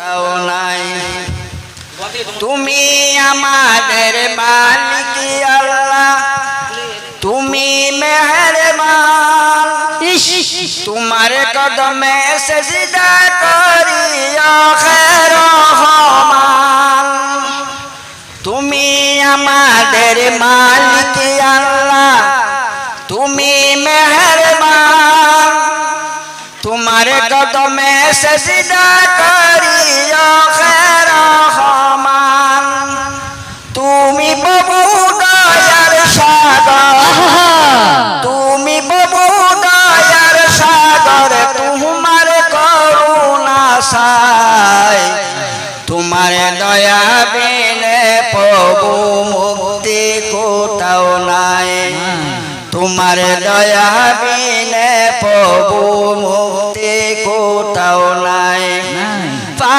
কোথাও নাই। তুমি আমাদের মালিক আল্লাহ। তুমি মেহরবান। তোমার কদমে সজদা করি খের তুমি আমাদের মালিক তোমার কদমে সজদা করি খের রহমান তুমি প্রভু দয়ার সাগর। তুমি প্রভু দয়ার সাগর, তোমার করুণা সাই তোমার দয়া বিনে প্রভু মুক্তি কোথাও নাই। তোমার দয়া বিনে প্রভু